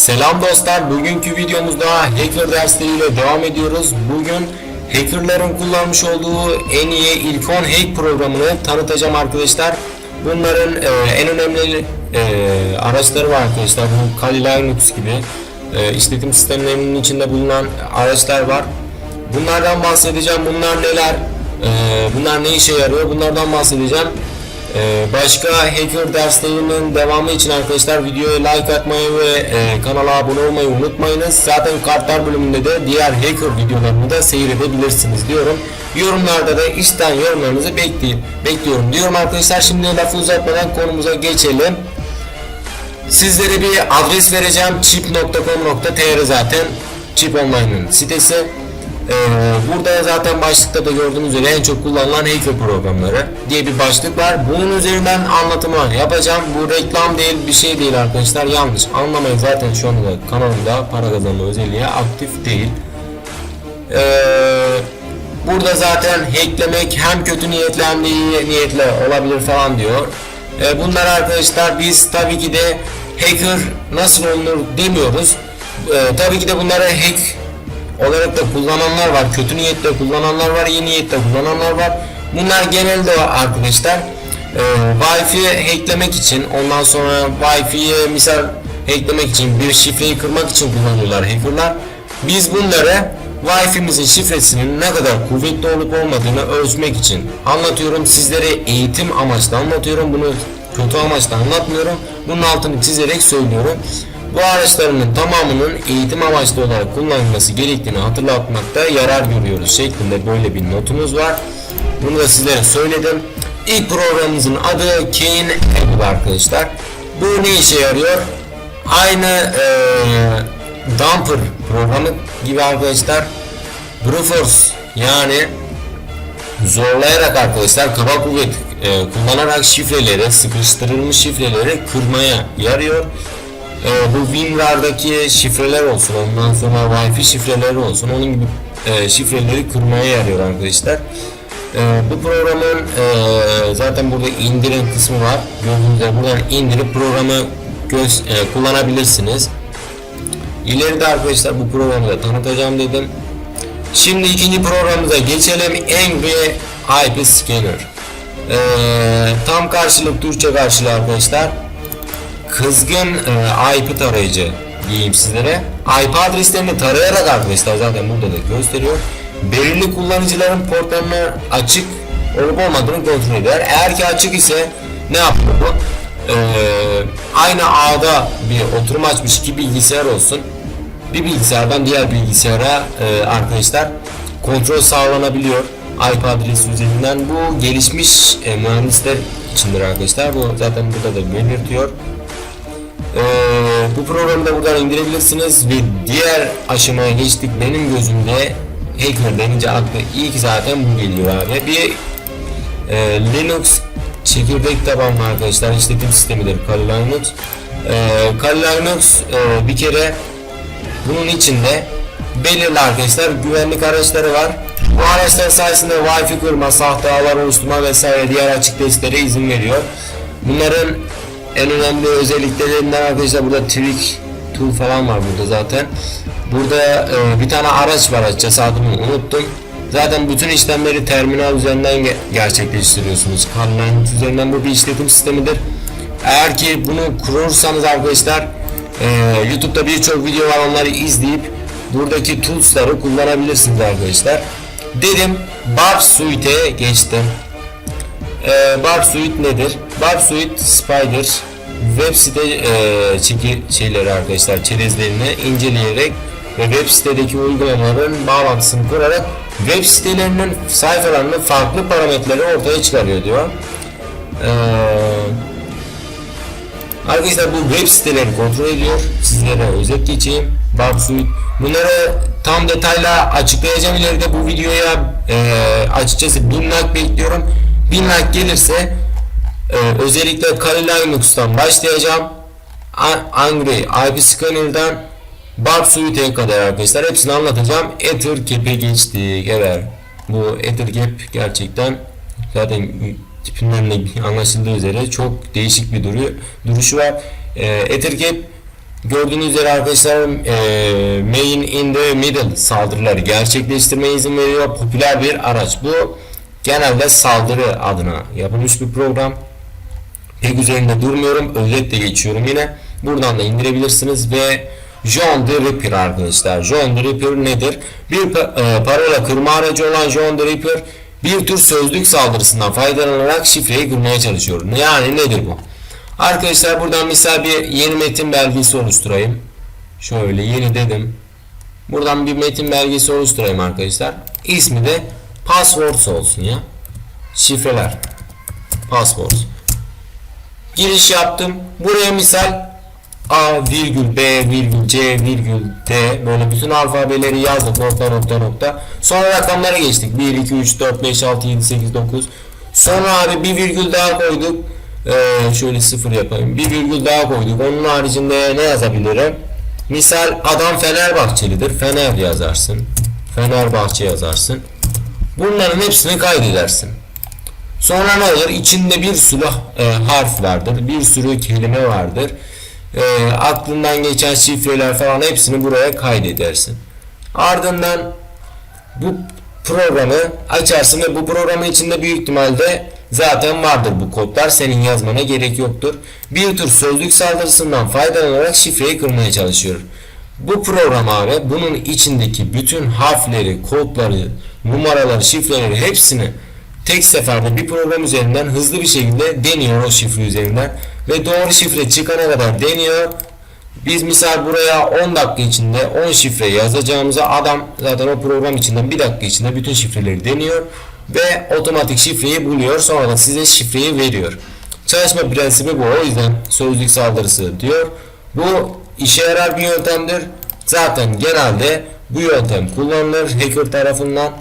Selam dostlar. Bugünkü videomuzda hacker dersleriyle devam ediyoruz. Bugün hackerların kullanmış olduğu en iyi ilk 10 hack programını tanıtacağım arkadaşlar. Bunların e, en önemli e, araçları var arkadaşlar. Bu Kali Linux gibi e, işletim sistemlerinin içinde bulunan araçlar var. Bunlardan bahsedeceğim. Bunlar neler? E, bunlar ne işe yarıyor? Bunlardan bahsedeceğim. Ee, başka hacker derslerinin devamı için arkadaşlar videoya like atmayı ve e, kanala abone olmayı unutmayınız. Zaten kartlar bölümünde de diğer hacker videolarını da seyredebilirsiniz diyorum. Yorumlarda da işten yorumlarınızı bekleyip bekliyorum diyorum arkadaşlar. Şimdi lafı uzatmadan konumuza geçelim. Sizlere bir adres vereceğim. chip.com.tr zaten Chip Online'ın sitesi. Ee, burada zaten başlıkta da gördüğünüz üzere en çok kullanılan hacker programları diye bir başlık var. Bunun üzerinden anlatımı yapacağım. Bu reklam değil bir şey değil arkadaşlar. Yanlış anlamayın zaten şu anda kanalımda para kazanma özelliği aktif değil. Ee, burada zaten hacklemek hem kötü niyetli hem de iyi niyetli olabilir falan diyor. Ee, bunlar arkadaşlar biz tabii ki de hacker nasıl olunur demiyoruz. Ee, tabii ki de bunları hack olarak da kullananlar var. Kötü niyetle kullananlar var, iyi niyetle kullananlar var. Bunlar genelde arkadaşlar e, Wi-Fi hacklemek için, ondan sonra Wi-Fi'ye misal hacklemek için, bir şifreyi kırmak için kullanıyorlar hackerlar. Biz bunları Wi-Fi'mizin şifresinin ne kadar kuvvetli olup olmadığını ölçmek için anlatıyorum. Sizlere eğitim amaçlı anlatıyorum. Bunu kötü amaçlı anlatmıyorum. Bunun altını çizerek söylüyorum. Bu araçlarının tamamının eğitim amaçlı olarak kullanılması gerektiğini hatırlatmakta yarar görüyoruz şeklinde böyle bir notumuz var. Bunu da sizlere söyledim. İlk programımızın adı Kane Apple arkadaşlar. Bu ne işe yarıyor? Aynı eee Dumper programı gibi arkadaşlar. Brute Force yani zorlayarak arkadaşlar kaba kuvvet e, kullanarak şifreleri, sıkıştırılmış şifreleri kırmaya yarıyor. E, bu WinRAR'daki şifreler olsun, ondan sonra Wi-Fi şifreleri olsun, onun gibi e, şifreleri kırmaya yarıyor arkadaşlar. E, bu programın e, zaten burada indirin kısmı var. Gördüğünüz gibi buradan indirip programı göz, e, kullanabilirsiniz. İleride arkadaşlar bu programı da tanıtacağım dedim. Şimdi ikinci programımıza geçelim. Angry IP Scanner. Ee, tam karşılık Türkçe karşılığı arkadaşlar. Kızgın e, IP tarayıcı diyeyim sizlere. IP adreslerini tarayarak arkadaşlar zaten burada da gösteriyor. Belirli kullanıcıların portlarını açık olup olmadığını kontrol eder. Eğer ki açık ise ne yapıyor bu? Ee, aynı ağda bir oturum açmış iki bilgisayar olsun bir bilgisayardan diğer bilgisayara e, arkadaşlar kontrol sağlanabiliyor IP adresi üzerinden bu gelişmiş e, mühendisler içindir arkadaşlar bu zaten burada da belirtiyor e, bu programı da buradan indirebilirsiniz. Ve diğer aşamaya geçtik. Benim gözümde hacker denince aklı ilk zaten bu geliyor abi. Bir e, Linux çekirdek tabanlı arkadaşlar. İşletim sistemidir Kali Linux. E, Kali Linux e, bir kere bunun içinde belirli arkadaşlar güvenlik araçları var. Bu araçlar sayesinde Wi-Fi kurma, sahte ağlar oluşturma vesaire diğer açık testlere izin veriyor. Bunların en önemli özelliklerinden arkadaşlar burada Trick Tool falan var burada zaten. Burada e, bir tane araç var açıkçası adını unuttum. Zaten bütün işlemleri terminal üzerinden ge- gerçekleştiriyorsunuz. Linux üzerinden bu bir işletim sistemidir. Eğer ki bunu kurursanız arkadaşlar ee, YouTube'da birçok video var onları izleyip buradaki tools'ları kullanabilirsiniz arkadaşlar. Dedim Barb Suite'e geçtim. Ee, Barb Suite nedir? Barb Suite Spider web site e, çeki şeyleri arkadaşlar çerezlerini inceleyerek ve web sitedeki uygulamaların bağlantısını kurarak web sitelerinin sayfalarının farklı parametreleri ortaya çıkarıyor diyor. Ee, Arkadaşlar bu web siteleri kontrol ediyor. Sizlere özet geçeyim. Barsuit. Bunları tam detayla açıklayacağım ileride bu videoya e, açıkçası 1000 like bekliyorum. 1000 like gelirse e, özellikle Kali Linux'tan başlayacağım. Angry IP Scanner'dan Barsuit'e kadar arkadaşlar hepsini anlatacağım. Ethercap'e geçtik. Evet. Bu Ethercap gerçekten zaten tipinden de anlaşıldığı üzere çok değişik bir duru, duruşu var. E, Ethercap Gördüğünüz üzere arkadaşlar e, main in the middle saldırıları gerçekleştirmeye izin veriyor. Popüler bir araç. Bu genelde saldırı adına yapılmış bir program. Pek üzerinde durmuyorum. Özetle geçiyorum yine. Buradan da indirebilirsiniz ve John the Ripper arkadaşlar. John the Ripper nedir? Bir e, parola kırma aracı olan John the Ripper bir tür sözlük saldırısından faydalanarak şifreyi kırmaya çalışıyor. Yani nedir bu? Arkadaşlar buradan misal bir yeni metin belgesi oluşturayım. Şöyle yeni dedim. Buradan bir metin belgesi oluşturayım arkadaşlar. İsmi de passwords olsun ya. Şifreler. Passwords. Giriş yaptım. Buraya misal A virgül B virgül C virgül D böyle bütün alfabeleri yazdık nokta nokta nokta. Sonra rakamlara geçtik. 1, 2, 3, 4, 5, 6, 7, 8, 9. Sonra abi bir virgül daha koyduk. Ee, şöyle sıfır yapayım. Bir virgül daha koyduk. Onun haricinde ne yazabilirim? Misal adam Fenerbahçelidir. Fener yazarsın. Fenerbahçe yazarsın. Bunların hepsini kaydedersin. Sonra ne olur? İçinde bir sürü e, harf vardır. Bir sürü kelime vardır. E, aklından geçen şifreler falan hepsini buraya kaydedersin. Ardından bu programı açarsın ve bu programın içinde büyük ihtimalle zaten vardır bu kodlar. Senin yazmana gerek yoktur. Bir tür sözlük saldırısından faydalanarak şifreyi kırmaya çalışıyor. Bu program abi bunun içindeki bütün harfleri, kodları, numaraları, şifreleri hepsini tek seferde bir program üzerinden hızlı bir şekilde deniyor o şifre üzerinden ve doğru şifre çıkana kadar deniyor. Biz misal buraya 10 dakika içinde 10 şifre yazacağımıza adam zaten o program içinden 1 dakika içinde bütün şifreleri deniyor ve otomatik şifreyi buluyor. Sonra da size şifreyi veriyor. Çalışma prensibi bu. O yüzden sözlük saldırısı diyor. Bu işe yarar bir yöntemdir. Zaten genelde bu yöntem kullanılır hacker tarafından.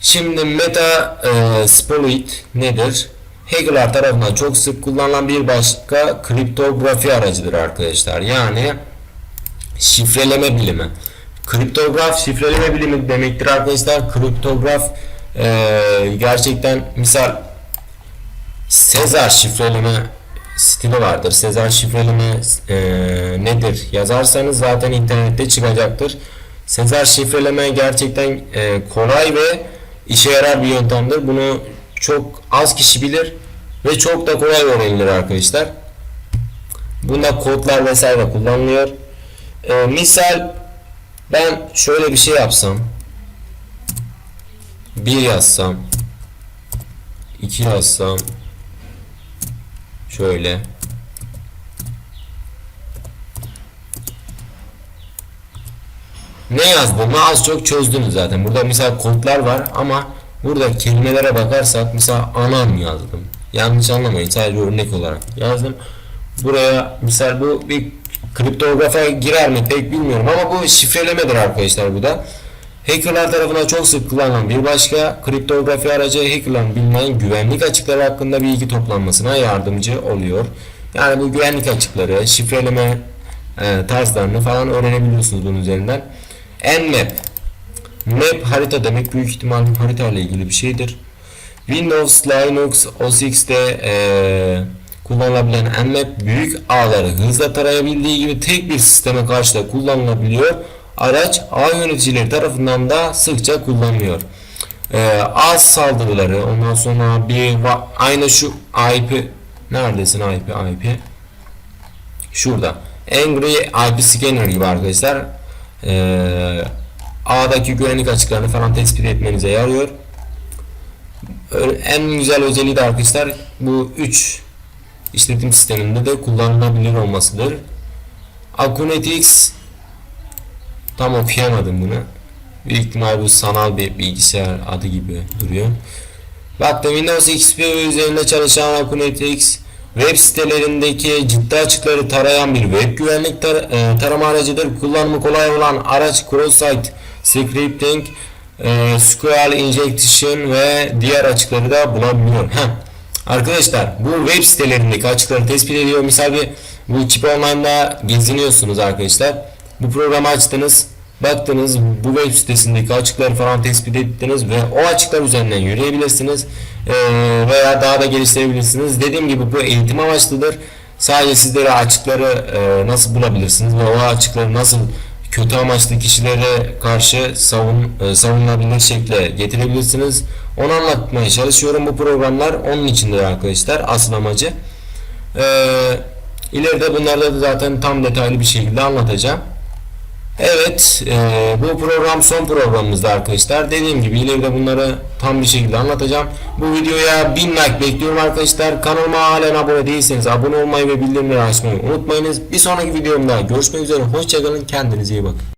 Şimdi meta e, exploit nedir? Hackerlar tarafından çok sık kullanılan bir başka kriptografi aracıdır arkadaşlar. Yani şifreleme bilimi. Kriptograf şifreleme bilimi demektir arkadaşlar. Kriptograf e, gerçekten misal Sezar şifreleme stili vardır. Sezar şifreleme e, nedir yazarsanız zaten internette çıkacaktır. Sezar şifreleme gerçekten e, kolay ve işe yarar bir yöntemdir. Bunu çok az kişi bilir ve çok da kolay öğrenilir arkadaşlar. Bunda kodlar vesaire kullanılıyor. E, misal ben şöyle bir şey yapsam bir yazsam iki yazsam şöyle ne yazdığımı az çok çözdünüz zaten. Burada mesela kodlar var ama burada kelimelere bakarsak mesela anam yazdım. Yanlış anlamayın sadece örnek olarak yazdım. Buraya misal bu bir kriptografa girer mi pek bilmiyorum ama bu şifrelemedir arkadaşlar bu da. Hackerlar tarafından çok sık kullanılan bir başka kriptografi aracı hackerların bilinen güvenlik açıkları hakkında bilgi toplanmasına yardımcı oluyor. Yani bu güvenlik açıkları, şifreleme e, tarzlarını falan öğrenebiliyorsunuz bunun üzerinden. Nmap Map harita demek büyük ihtimal harita ile ilgili bir şeydir. Windows, Linux, OS X'te e, kullanılabilen Nmap büyük ağları hızla tarayabildiği gibi tek bir sisteme karşı da kullanılabiliyor. Araç ağ yöneticileri tarafından da sıkça kullanılıyor. Ee, ağ saldırıları ondan sonra bir aynı şu IP neredesin IP IP şurada Angry IP Scanner gibi arkadaşlar ee, ağdaki güvenlik açıklarını falan tespit etmenize yarıyor. En güzel özelliği de arkadaşlar bu 3 işletim sisteminde de kullanılabilir olmasıdır. Akunetix Tam okuyamadım bunu. Büyük ihtimal bu sanal bir bilgisayar adı gibi duruyor. Baktım Windows XP üzerinde çalışan Akunetix web sitelerindeki ciddi açıkları tarayan bir web güvenlik tar e, tarama aracıdır. Kullanımı kolay olan araç cross-site scripting, e, SQL injection ve diğer açıkları da bulabiliyor. Heh. Arkadaşlar bu web sitelerindeki açıkları tespit ediyor. Misal bir bu Chip Online'da geziniyorsunuz arkadaşlar. Bu programı açtınız, baktınız bu web sitesindeki açıkları falan tespit ettiniz ve o açıklar üzerinden yürüyebilirsiniz veya daha da geliştirebilirsiniz. Dediğim gibi bu eğitim amaçlıdır. Sadece sizlere açıkları e, nasıl bulabilirsiniz ve o açıkları nasıl kötü amaçlı kişilere karşı savun, e, savunulabilir şekle getirebilirsiniz. Onu anlatmaya çalışıyorum. Bu programlar onun içinde arkadaşlar asıl amacı. Ee, ileride bunlarda da zaten tam detaylı bir şekilde anlatacağım. Evet, e, bu program son programımızda arkadaşlar. Dediğim gibi ileride bunları tam bir şekilde anlatacağım. Bu videoya 1000 like bekliyorum arkadaşlar. Kanalıma halen abone değilseniz abone olmayı ve bildirimleri açmayı unutmayınız. Bir sonraki videomda görüşmek üzere. Hoşçakalın. Kendinize iyi bakın.